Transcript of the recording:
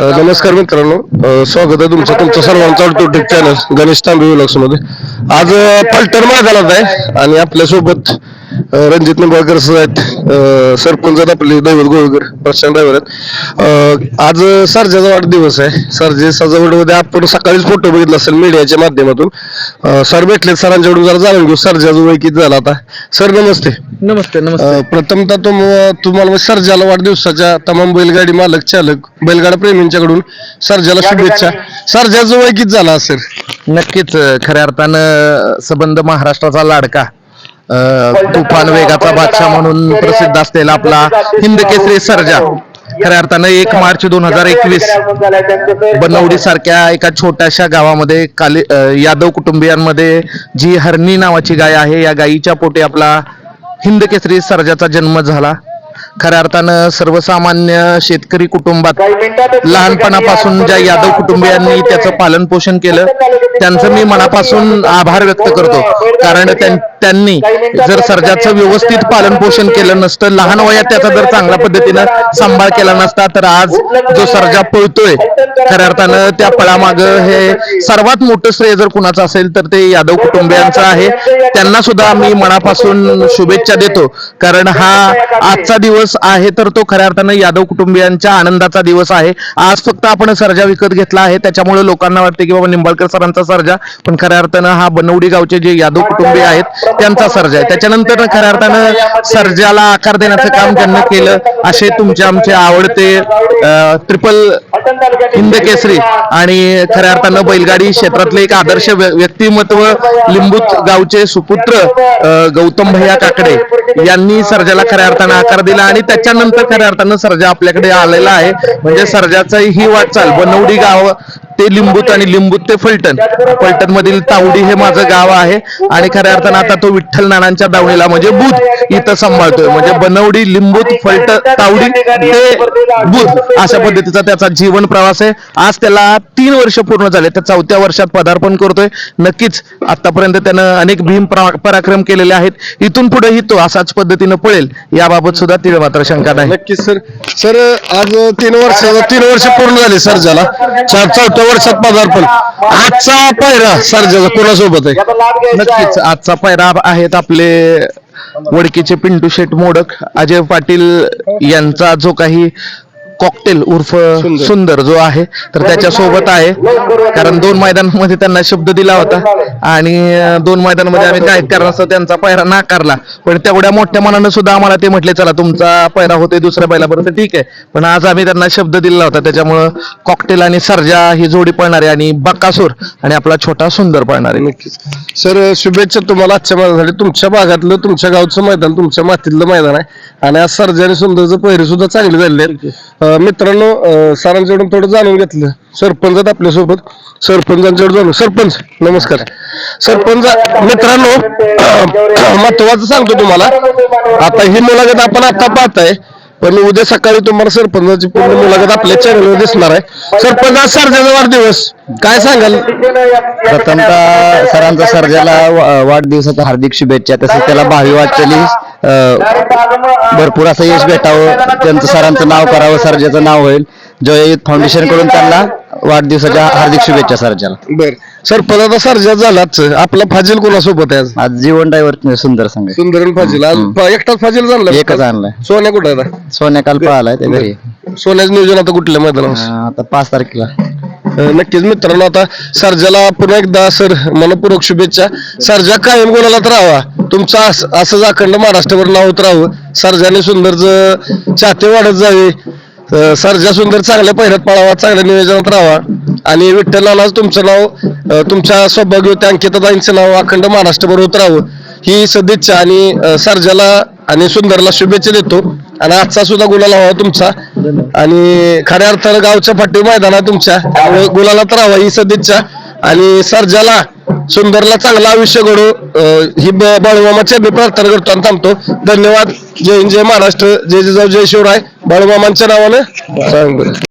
नमस्कार मित्रांनो. स्वागत आहे तुमचं. तुमचं सर्वांचा युट्यूब चॅनल गणेश तांबे विलॉक्समध्ये. आज अ, पलटण मैदानात आहे आणि आपल्यासोबत रणजित निंबाळकर आहेत. सरपंच आपले दैवत गोळकर प्रशांत ड्रायव्हर आज सरजाचा वाढदिवस आहे. सरजे सजावटमध्ये आपण सकाळीच फोटो बघितला असेल मीडियाच्या माध्यमातून. सर भेटले सरांच्याकडून जरा जाणून घेऊ सरजाचं वय किती झालं आता. सर नमस्ते. नमस्ते नमस्ते. प्रथमतः तुम तुम्हाला सर्जाला वाढदिवसाच्या तमाम बैलगाडी मालक चालक बैलगाडा प्रेमींच्याकडून सर्जाला शुभेच्छा. सर्जाचं वय किती झाला असेल? नक्कीच खऱ्या अर्थानं संबंध महाराष्ट्राचा लाडका. तुफान वेगाचा बादशाह म्हणून प्रसिद्ध असलेला आपला हिंद केसरी सर्जा. खऱ्या अर्थानं एक मार्च दोन हजार एकवीस बनवडी सारख्या एका छोट्याशा गावामध्ये काली यादव कुटुंबियांमध्ये जी हरणी नावाची गाय आहे या गायीच्या पोटी आपला हिंद केसरी सर्जाचा जन्म झाला. खऱ्या अर्थानं सर्वसामान्य शेतकरी कुटुंबात लहानपणापासून ज्या यादव कुटुंबियांनी त्याचं पालन पोषण केलं त्यांचं मी मनापासून आभार व्यक्त करतो. कारण त्यां- त्यांनी जर सर्जाचं व्यवस्थित पालन पोषण केलं नसतं लहान वयात त्याचा जर चांगल्या पद्धतीनं सांभाळ केला नसता तर आज जो सर्जा पळतोय खऱ्या अर्थानं त्या पळामाग हे सर्वात मोठं श्रेय जर कुणाचं असेल तर ते यादव कुटुंबियांचं आहे. त्यांना सुद्धा मी मनापासून शुभेच्छा देतो कारण हा आजचा दिवस आहे तर तो खऱ्या अर्थानं यादव कुटुंबियांच्या आनंदाचा दिवस आहे. आज फक्त आपण सर्जा विकत घेतला आहे त्याच्यामुळे लोकांना वाटते की बाबा निंबाळकर सरांचा सर्जा पण खऱ्या अर्थानं हा बनवडी गावचे जे यादव कुटुंबीय आहेत त्यांचा सर्जा आहे. त्याच्यानंतर खऱ्या अर्थानं सर्जाला आकार देण्याचं काम त्यांनी केलं असे तुमचे आमचे आवडते ट्रिपल हिंद केसरी आणि खऱ्या अर्थानं बैलगाडी क्षेत्रातले एक आदर्श व्य- व्यक्तिमत्व लिंबूत गावचे सुपुत्र गौतम भैया काकडे यांनी सर्जाला खऱ्या अर्थानं आकार दिला आणि त्याच्यानंतर खऱ्या अर्थानं सर्जा आपल्याकडे आलेला आहे. म्हणजे सर्जाचं ही वाटचाल बनवडी गाव ते लिंबूत आणि लिंबूत ते फलटण. फलटण मधील तावडी हे माझं गाव आहे. आणि खऱ्या अर्थानं आता तो विठ्ठल नानांच्या दावणीला म्हणजे बुध इथं सांभाळतोय. म्हणजे बनवडी लिंबूत फलटण तावडी ते बुध अशा पद्धतीचा त्याचा जीवन प्रवास आहे. आज त्याला तीन वर्ष पूर्ण झाले. त्या चौथ्या वर्षात पदार्पण करतोय. नक्कीच आतापर्यंत त्यानं अनेक भीम परा- पराक्रम केलेले आहेत. इथून पुढेही तो असाच पद्धतीनं पळेल. याबाबत सुद्धा तीळ मात्र शंका नाही नक्कीच सर. सर आज तीन वर्ष तीन वर्ष पूर्ण झाले सर्जाला चार चौथ्या वर्षात पदार्पण. आजचा पायरा सर्जाचा कोणासोबत आहे? नक्कीच आजचा पायरा आहेत आपले वडकीचे पिंटू शेट मोडक अजय पाटील यांचा जो काही कॉकटेल उर्फ सुंदर. जो आहे तर त्याच्या सोबत आहे. कारण दोन मैदानामध्ये त्यांना शब्द दिला होता आणि दोन मैदानामध्ये आम्ही काय कारणास्तव त्यांचा पैरा नाकारला. पण तेवढ्या मोठ्या मनानं सुद्धा आम्हाला ते म्हटले चला तुमचा पैरा होतोय दुसऱ्या बैलाबरोबर ठीक आहे. पण आज आम्ही त्यांना शब्द दिला होता त्याच्यामुळं कॉकटेल आणि सर्जा ही जोडी पळणार आहे आणि बक्कासूर आणि आपला छोटा सुंदर पळणार. आहे नक्कीच. सर शुभेच्छा तुम्हाला आजच्या मैदानासाठी. तुमच्या भागातलं तुमच्या गावचं मैदान तुमच्या मातीतलं मैदान आहे. आणि आज सर्जा आणि सुंदरचं पहिरे सुद्धा चांगले झालेले आहेत. मित्रांनो सरांच्याकडून थोडं जाणून घेतलं. सरपंच आपल्यासोबत सरपंचांच्याकडे जाणून सरपंच नमस्कार. सरपंच मित्रांनो महत्वाचं सांगतो तुम्हाला. आता ही मुलाखत आपण आता पाहताय. पण उद्या सकाळी तुम्हाला सरपंचाची पूर्ण मुलाखत आपल्या चॅनलवर दिसणार आहे. सरपंच आज सर्जाचा वाढदिवस. काय सांगाल? प्रथमतः सरांचा सर्जाला वा- वाढदिवसाच्या हार्दिक शुभेच्छा. तसेच त्याला भावी वाटचाली भरपूर असं यश भेटावं. त्यांचं सरांचं नाव करावं सर्जाचं नाव होईल. जय फाउंडेशनकडून त्यांना वाढदिवसाच्या हार्दिक शुभेच्छा सर्जाला. बर. सरपंच आता सर्जा झालाच. आपला फाजील कोणासोबत आहे आज? आज जीवन ड्रायव्हर सुंदर संघ सुंदरन फाजील. आज फ- एकटाच फाजील झाला एकच आणलाय. सोन्या कुठे आहे आता? सोन्या काल पळालाय ते घरी. सोन्याचं नियोजन आता कुठल्या मैदानावर अं, आता पाच तारखेला. अं, नक्कीच मित्रांनो आता सर्जाला पुन्हा एकदा सर मनपूर्वक शुभेच्छा. सर्जा कायम गोलालाच राहावा. तुमचं असं असंच अखंड महाराष्ट्रभर नाव होत राहावं. सर्जाने सुंदरचं चाहते वाढत जावे. सर्जा सुंदर चांगल्या पहिल्यात पळावा चांगल्या नियोजनात राहावा. आणि विठ्ठलालाच तुमचं नाव तुमच्या सौभाग्यवती अंकिताताईंचं नाव अखंड महाराष्ट्रभर होत राहावं. ही सदिच्छा आणि अं, सर्जाला आणि सुंदरला शुभेच्छा देतो. आणि आजचा सुद्धा गुलाल हवा तुमचा. आणि खऱ्या अर्थानं गावच्या फाटी मैदान आहे तुमच्या. गुलाला तर हवा ही सदिच्छा. आणि सर्जाला सुंदरला चांगलं आयुष्य घडो ही ब- बाळूमामाच्या मी प्रार्थना करतो आणि थांबतो. धन्यवाद. जय हिंद जय महाराष्ट्र. जय जिजाऊ जय शिवराय. बाळूमामांच्या नावानं सांग.